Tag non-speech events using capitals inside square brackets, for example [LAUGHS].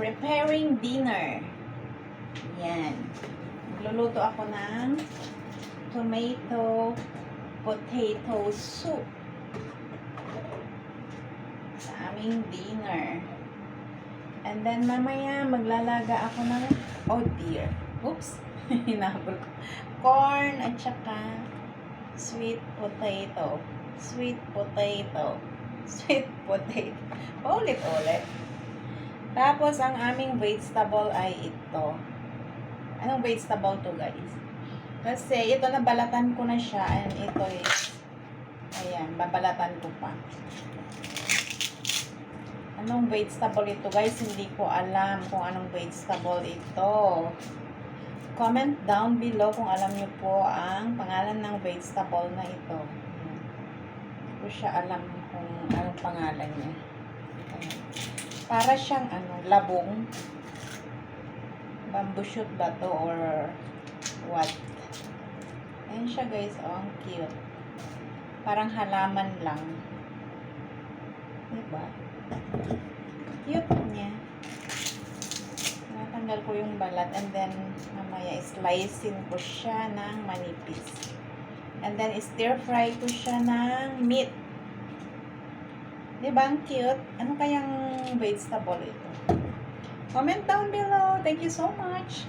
preparing dinner. Yan. Magluluto ako ng tomato potato soup sa aming dinner. And then mamaya maglalaga ako ng oh dear. Oops. [LAUGHS] Hinabol ko. Corn at saka sweet potato. Sweet potato. Sweet potato. Paulit-ulit. Tapos, ang aming vegetable ay ito. Anong vegetable to, guys? Kasi, ito nabalatan ko na siya. And ito is, ayan, babalatan ko pa. Anong vegetable ito, guys? Hindi ko alam kung anong vegetable ito. Comment down below kung alam niyo po ang pangalan ng vegetable na ito. Hindi ko siya alam kung anong pangalan niya. Para siyang ano, labong. Bamboo shoot ba to or what? Ayan siya guys, oh, ang cute. Parang halaman lang. Diba? Cute niya. Natanggal ko yung balat and then mamaya slicing ko siya ng manipis. And then stir fry ko siya ng meat. Di ba ang cute? Ano kayang vegetable ito? Comment down below. Thank you so much.